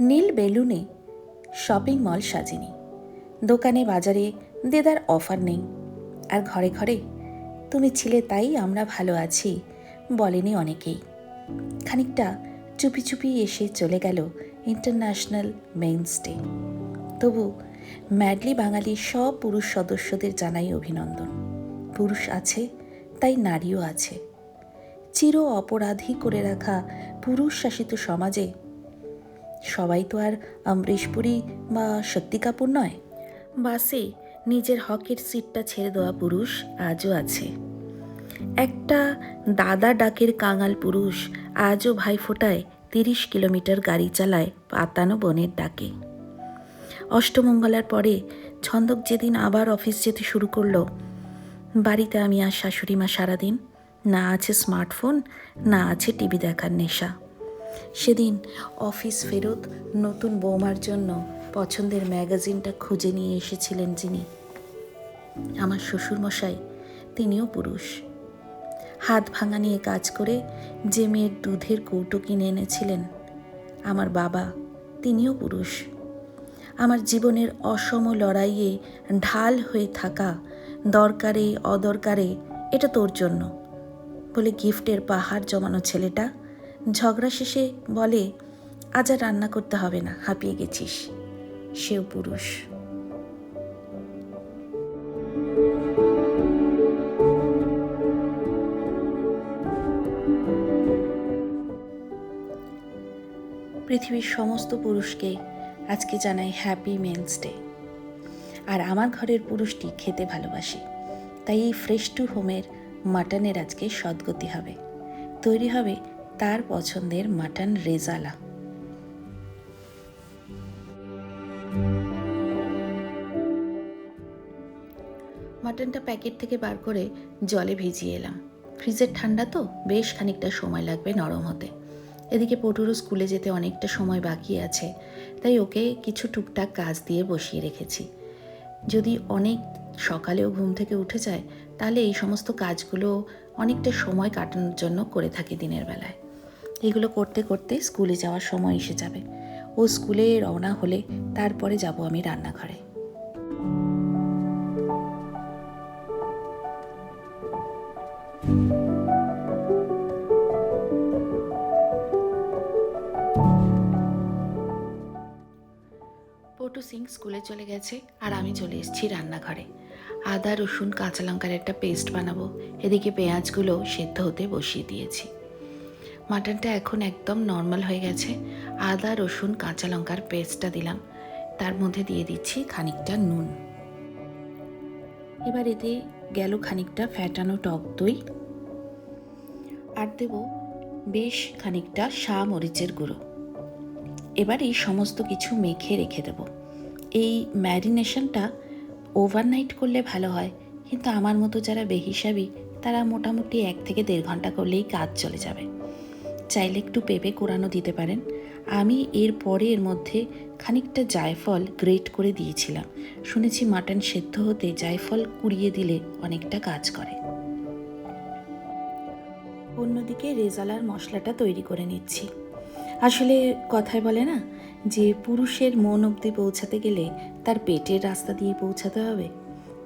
নীল বেলুনে shopping mall সাজেনি। দোকানে, বাজারে দেদার offer নেই। আর ঘরে ঘরে, তুমি ছিলে তাই আমরা ভালো আছি বলেনি অনেকেই। খানিকটা চুপি চুপি এসে চলে গেল ইন্টারন্যাশনাল মেইনস ডে। তবু ম্যাডলি বাঙালির সব পুরুষ সদস্যদের জানাই অভিনন্দন। পুরুষ আছে, তাই নারীও আছে। চির অপরাধী করে রাখা পুরুষ শাসিত সমাজে সবাই তো আর অমরিশ পুরী বা শক্তি কাপুর নয়। বাসে নিজের হকের সিটটা ছেড়ে দেওয়া পুরুষ আজও আছে। একটা দাদা ডাকের কাঙাল পুরুষ আজও ভাইফোঁটায় তিরিশ কিলোমিটার গাড়ি চালায় পাতানো বনের ডাকে। অষ্টমঙ্গলার পরে ছন্দক যেদিন আবার অফিস যেতে শুরু করল, বাড়িতে আমি আর শাশুড়ি মা সারাদিন, না আছে স্মার্টফোন, না আছে টিভি দেখার নেশা। সেদিন অফিস ফেরত নতুন বৌমার জন্য পছন্দের ম্যাগাজিনটা খুঁজে নিয়ে এসেছিলেন যিনি। আমার শ্বশুরমশাই, তিনিও পুরুষ। হাত ভাঙা নিয়ে কাজ করে যে মেয়ের দুধের কৌটো কিনে এনেছিলেন, আমার বাবা, তিনিও পুরুষ। আমার জীবনের অসম লড়াইয়ে ঢাল হয়ে থাকা দরকারে অদরকারে এটা তোর জন্য বলে গিফটের পাহাড় জমানো ছেলেটা ঝগড়া শেষে বলে, আজ আর রান্না করতে হবে না, হাঁপিয়ে গেছিস। সেও পুরুষ। পৃথিবীর সমস্ত পুরুষকে আজকে জানাই হ্যাপি মেন্স ডে আর আমার ঘরের পুরুষটি খেতে ভালোবাসে, তাই এই ফ্রেশ টু হোমের মাটনের আজকে সদ্গতি হবে। তৈরি হবে তার পছন্দের মাটন রেজালা। মাটনটা প্যাকেট থেকে বার করে জলে ভিজিয়ে এলাম। ফ্রিজের ঠান্ডা তো, বেশ খানিকটা সময় লাগবে নরম হতে। এদিকে পটুরও স্কুলে যেতে অনেকটা সময় বাকি আছে, তাই ওকে কিছু টুকটাক কাজ দিয়ে বসিয়ে রেখেছি। যদি অনেক সকালেও ঘুম থেকে উঠে যায়, তাহলে এই সমস্ত কাজগুলো অনেকটা সময় কাটানোর জন্য করে থাকি দিনের বেলায়। এগুলো করতে করতে স্কুলে যাওয়ার সময় এসে যাবে। ও স্কুলে রওনা হলে তারপরে যাব আমি রান্নাঘরে। পটু সিং স্কুলে চলে গেছে আর আমি চলে এসেছি রান্নাঘরে। আদা, রসুন, কাঁচা লঙ্কার একটা পেস্ট বানাবো। এদিকে পেঁয়াজগুলো সেদ্ধ হতে বসিয়ে দিয়েছি। মাটনটা এখন একদম নর্মাল হয়ে গেছে। আদা, রসুন, কাঁচা লঙ্কার পেস্টটা দিলাম। তার মধ্যে দিয়ে দিচ্ছি খানিকটা নুন। এবার এতে গেল খানিকটা ফ্যাটানো টক দই। আর দেব বেশ খানিকটা শাহ মরিচের গুঁড়ো। এবার এই সমস্ত কিছু মেখে রেখে দেব। এই ম্যারিনেশনটা ওভারনাইট করলে ভালো হয়, কিন্তু আমার মতো যারা বেহিসাবি, তারা মোটামুটি এক থেকে দেড় ঘণ্টা করলেই কাজ চলে যাবে। চাইলে একটু পেঁপে কোরানো দিতে পারেন। আমি এর পরে এর মধ্যে খানিকটা জায়ফল গ্রেট করে দিয়েছিলাম। শুনেছি মাটন সেদ্ধ হতে জায়ফল কুড়িয়ে দিলে অনেকটা কাজ করে। অন্যদিকে রেজালার মশলাটা তৈরি করে নিচ্ছি। আসলে কথায় বলে না, যে পুরুষের মন অবধি পৌঁছাতে গেলে তার পেটের রাস্তা দিয়ে পৌঁছাতে হবে।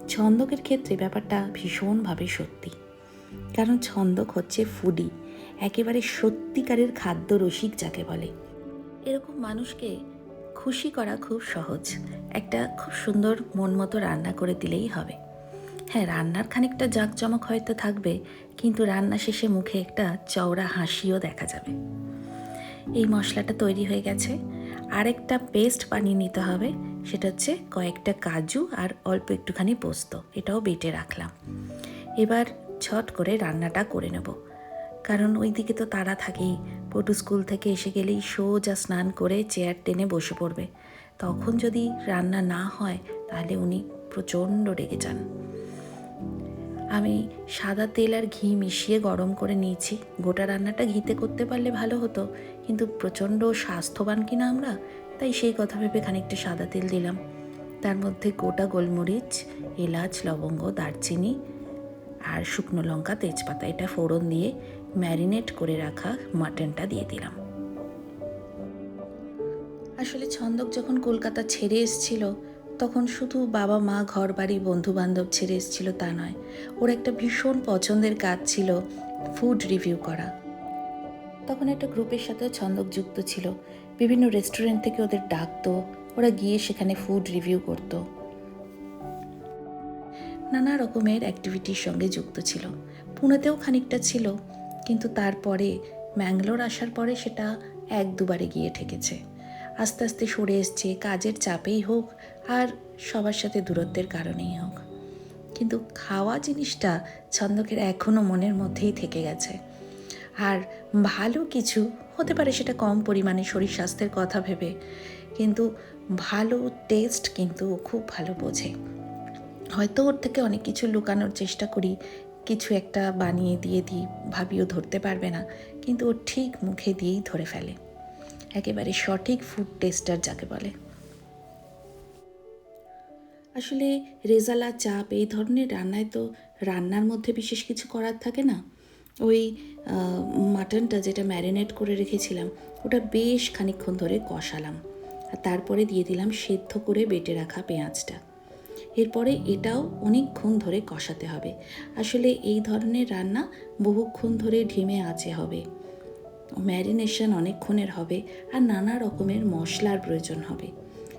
ছন্দকের ক্ষেত্রে ব্যাপারটা ভীষণভাবে সত্যি। কারণ ছন্দক হচ্ছে ফুডি একেবারে সত্যিকারের খাদ্য রসিক যাকে বলে। এরকম মানুষকে খুশি করা খুব সহজ। একটা খুব সুন্দর মন মতো রান্না করে দিলেই হবে। হ্যাঁ রান্নার খানিকটা জাঁকজমক হয়তো থাকবে, কিন্তু রান্না শেষে মুখে একটা চওড়া হাসিও দেখা যাবে। এই মশলাটা তৈরি হয়ে গেছে। আরেকটা পেস্ট বানিয়ে নিতে হবে। সেটা হচ্ছে কয়েকটা কাজু আর অল্প একটুখানি পোস্ত। এটাও বেটে রাখলাম। এবার ছট করে রান্নাটা করে নেব। কারণ ওই দিকে তো তারা থাকেই। পটু স্কুল থেকে এসে গেলেই সোজা স্নান করে চেয়ার টেনে বসে পড়বে। তখন যদি রান্না না হয়, তাহলে উনি প্রচণ্ড রেগে যান। আমি সাদা তেল আর ঘি মিশিয়ে গরম করে নিয়েছি। গোটা রান্নাটা ঘিতে করতে পারলে ভালো হতো। কিন্তু প্রচণ্ড স্বাস্থ্যবান কিনা আমরা, তাই সেই কথা ভেবে খানিকটা সাদা তেল দিলাম। তার মধ্যে গোটা গোলমরিচ, এলাচ, লবঙ্গ, দারচিনি আর শুকনো লঙ্কা, তেজপাতা, এটা ফোড়ন দিয়ে ম্যারিনেট করে রাখা মাটনটা দিয়ে দিলাম। আসলে ছন্দক যখন কলকাতা ছেড়ে এসেছিল, তখন শুধু বাবা, মা ঘর বাড়ি বন্ধু বান্ধব ছেড়ে এসেছিল তা নয়। ওর একটা ভীষণ পছন্দের কাজ ছিল ফুড রিভিউ করা। তখন একটা গ্রুপের সাথেও ছন্দক যুক্ত ছিল। বিভিন্ন রেস্টুরেন্ট থেকে ওদের ডাকতো, ওরা গিয়ে সেখানে ফুড রিভিউ করতো। নানা রকমের অ্যাক্টিভিটির সঙ্গে যুক্ত ছিল। পুনেতেও খানিকটা ছিল কিন্তু তারপরে ম্যাঙ্গালোর আসার পরে সেটা এক দুবারে গিয়ে ঠেকেছে। আস্তে আস্তে সরে এসছে, কাজের চাপেই হোক আর সবার সাথে দূরত্বের কারণেই হোক। কিন্তু খাওয়া জিনিসটা ছন্দকের এখনও মনের মধ্যেই থেকে গেছে। আর ভালো কিছু হতে পারে সেটা কম পরিমাণে শরীর স্বাস্থ্যের কথা ভেবে, কিন্তু ভালো টেস্ট কিন্তু খুব ভালো বোঝে। হয়তো ওর থেকে অনেক কিছু লুকানোর চেষ্টা করি কিছু একটা বানিয়ে দিয়ে দিই ভাবিও ধরতে পারবে না, কিন্তু ও ঠিক মুখে দিয়েই ধরে ফেলে। একেবারে সঠিক ফুড টেস্টার যাকে বলে। আসলে রেজালা চাপ, এই ধরনের রান্নায় তো রান্নার মধ্যে বিশেষ কিছু করার থাকে না। ওই মাটনটা যেটা ম্যারিনেট করে রেখেছিলাম, ওটা বেশ খানিকক্ষণ ধরে কষালাম। আর তারপরে দিয়ে দিলাম সেদ্ধ করে বেটে রাখা পেঁয়াজটা। এরপরে এটাও অনেকক্ষণ ধরে কষাতে হবে। আসলে এই ধরনের রান্না বহুক্ষণ ধরে ঢিমে আঁচে হবে। ম্যারিনেশন অনেকক্ষণের হবে আর নানা রকমের মশলার প্রয়োজন হবে।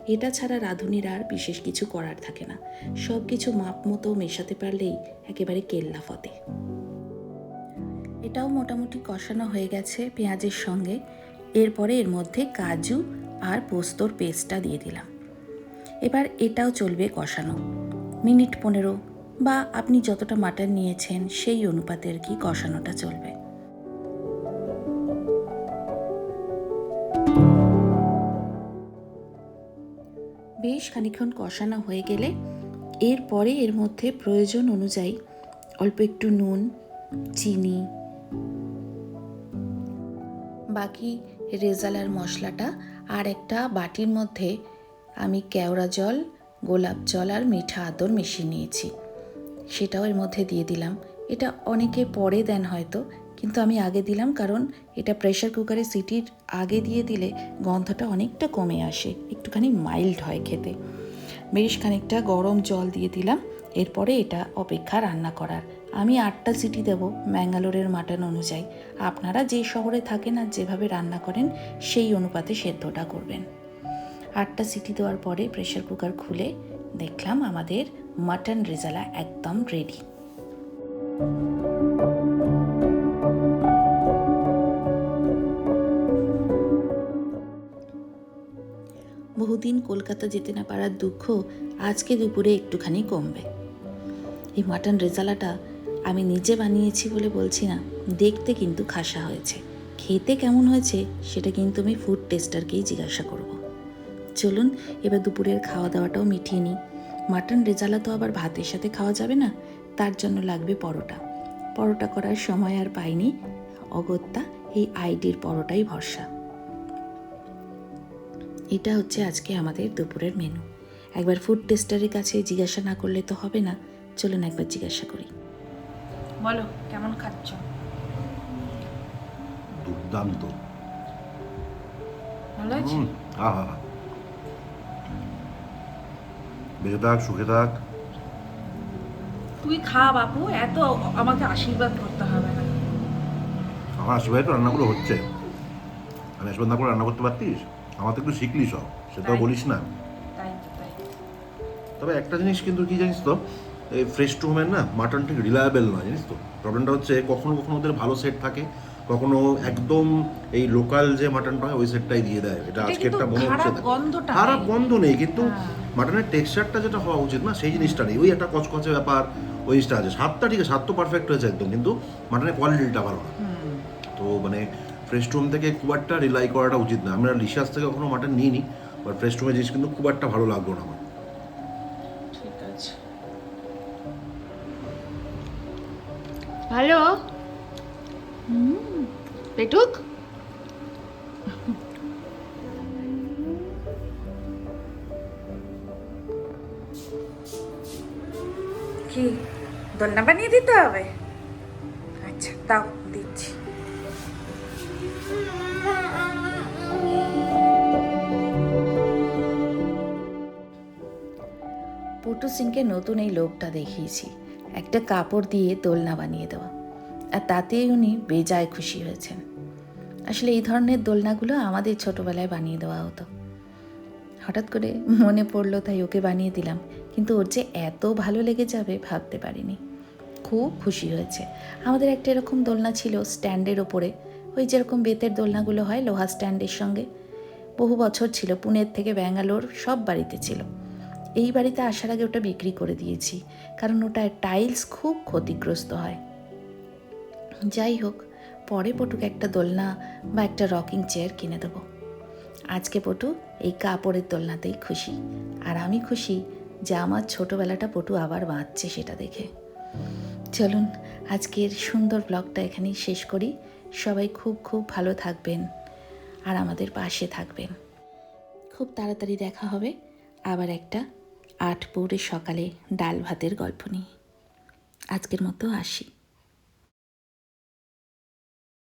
এটা ছাড়া রাঁধুনির আর বিশেষ কিছু করার থাকে না। সব কিছু মাপ মতো মেশাতে পারলেই একেবারে কেল্লা ফতে। এটাও মোটামুটি কষানো হয়ে গেছে পেঁয়াজের সঙ্গে। এরপরে এর মধ্যে কাজু আর পোস্তর পেস্টটা দিয়ে দিলাম। এবার এটাও চলবে কষানো। মিনিট পনেরো বা আপনি যতটা মাটন নিয়েছেন সেই অনুপাতে আর কি কষানোটা চলবে। বেশ খানিকক্ষণ কষানো হয়ে গেলে এরপরে এর মধ্যে প্রয়োজন অনুযায়ী অল্প একটু নুন, চিনি, বাকি রেজালার মশলাটা আর একটা বাটির মধ্যে আমি কেওড়া জল, গোলাপ জল আর মিঠা আদর মিশিয়ে নিয়েছি। সেটাও এর মধ্যে দিয়ে দিলাম। এটা অনেকে পরে দেন হয়তো, কিন্তু আমি আগে দিলাম কারণ এটা প্রেশার কুকারে সিটির আগে দিয়ে দিলে গন্ধটা অনেকটা কমে আসে, একটুখানি মাইল্ড হয় খেতে। বেশ খানিকটা গরম জল দিয়ে দিলাম, এরপরে এটা অপেক্ষা রান্না করার। আমি আটটা সিটি দেব ম্যাঙ্গালোরের মাটন অনুযায়ী। আপনারা যে শহরে থাকেন আর যেভাবে রান্না করেন, সেই অনুপাতে সেদ্ধটা করবেন। আটটা সিটি দেওয়ার পরে প্রেশার কুকার খুলে দেখলাম আমাদের মাটন রেজালা একদম রেডি বহুদিন কলকাতা যেতে না পারার দুঃখ আজকে দুপুরে একটুখানি কমবে। এই মাটন রেজালাটা আমি নিজে বানিয়েছি বলে বলছি না, দেখতে কিন্তু খাসা হয়েছে। খেতে কেমন হয়েছে সেটা কিন্তু আমি ফুড টেস্টারকেই জিজ্ঞাসা করব। চলুন এবার দুপুরের খাওয়া দাওয়াটাও মিটিয়ে নিই। মাটন রেজালা তো আবার ভাতের সাথে খাওয়া যাবে না তার জন্য লাগবে পরোটা। পরোটা করার সময় আর পাইনি। অগত্যা এই আইডির পরোটাই ভরসা। এটা হচ্ছে আজকে আমাদের দুপুরের মেনু একবার ফুড টেস্টারের কাছে জিজ্ঞাসা না করলে তো হবে না। চলুন একবার জিজ্ঞাসা করি। বলো কেমন খাচ্ছ? দুর্দান্ত। ভালো আছে? আহা। বেঁচে থাক সুখে থাক তুই খা বাপু এত আমাকে আশীর্বাদ করতে হবে। না আমার আশীর্বাদে তো রান্নাগুলো হচ্ছে। আমি আশীর্বাদ না করে রান্না করতে পারতিস? আমার তো একটু শিখলি সব সেটাও তাই। বলিস না। তবে একটা জিনিস কিন্তু কি জানিস তো এই ফ্রেশ টু হোমের না মাটন ঠিক রিলায়েবল নয় জানিস তো? প্রবলেমটা হচ্ছে কখনো কখনো ওদের ভালো সেট থাকে। কখনো একদম এই লোকাল যে মাটনটা হয় ওই সেটটাই দিয়ে দেয়। এটা এটা একটা মনে হচ্ছে খারাপ না। নেই। গন্ধ নেই কিন্তু হ্যাঁ। মাটনের টেক্সচারটা যেটা হওয়া উচিত না সেই জিনিসটা নেই। ওই একটা কচকচে ব্যাপার ওই জিনিসটা আছে। স্বাদটা ঠিক আছে স্বাদ তো পারফেক্ট হয়েছে একদম কিন্তু মাটনের কোয়ালিটিটা ভালো না। তো মানে ফ্রেশ টুম থেকে খুব একটা রিলাই করাটা উচিত না। আমরা লিশাস থেকে কখনো মাটন নিইনি বাট ফ্রেশ টুমের জিনিস কিন্তু খুব একটা ভালো লাগল না আমার। ঠিক আছে। হ্যালো হুম? পেটুক কি দোলনা বানিয়ে দিতে হবে? আচ্ছা তাও দিচ্ছি। পটু সিংকে নতুন এই লোকটা দেখিয়েছি। একটা কাপড় দিয়ে দোলনা বানিয়ে দেওয়া। আর তাতেই উনি বেজায় খুশি হয়েছেন। আসলে এই ধরনের দোলনাগুলো আমাদের ছোটবেলায় বানিয়ে দেওয়া হতো। হঠাৎ করে মনে পড়ল, তাই ওকে বানিয়ে দিলাম। কিন্তু ওর যে এত ভালো লেগে যাবে ভাবতে পারিনি। খুব খুশি হয়েছে। আমাদের একটা এরকম দোলনা ছিল স্ট্যান্ডের ওপরে। ওই যেরকম বেতের দোলনাগুলো হয় লোহা স্ট্যান্ডের সঙ্গে। বহু বছর ছিল, পুনের থেকে ব্যাঙ্গালোর সব বাড়িতে ছিল। এই বাড়িতে আসার আগে ওটা বিক্রি করে দিয়েছি। কারণ ওটার টাইলস খুব ক্ষতিগ্রস্ত হয়। যাই হোক, পরে পটুকে একটা দোলনা বা একটা রকিং চেয়ার কিনে দেবো। আজকে পটু এই কাপড়ের দোলনাতেই খুশি। আর আমি খুশি যে আমার ছোটোবেলাটা পটু আবার বাঁচছে সেটা দেখে। চলুন, আজকের সুন্দর ব্লগটা এখানেই শেষ করি। সবাই খুব খুব ভালো থাকবেন আর আমাদের পাশে থাকবেন। খুব তাড়াতাড়ি দেখা হবে আবার একটা আট পৌরের সকালে ডাল ভাতের গল্প নিয়ে। আজকের মতো আসি।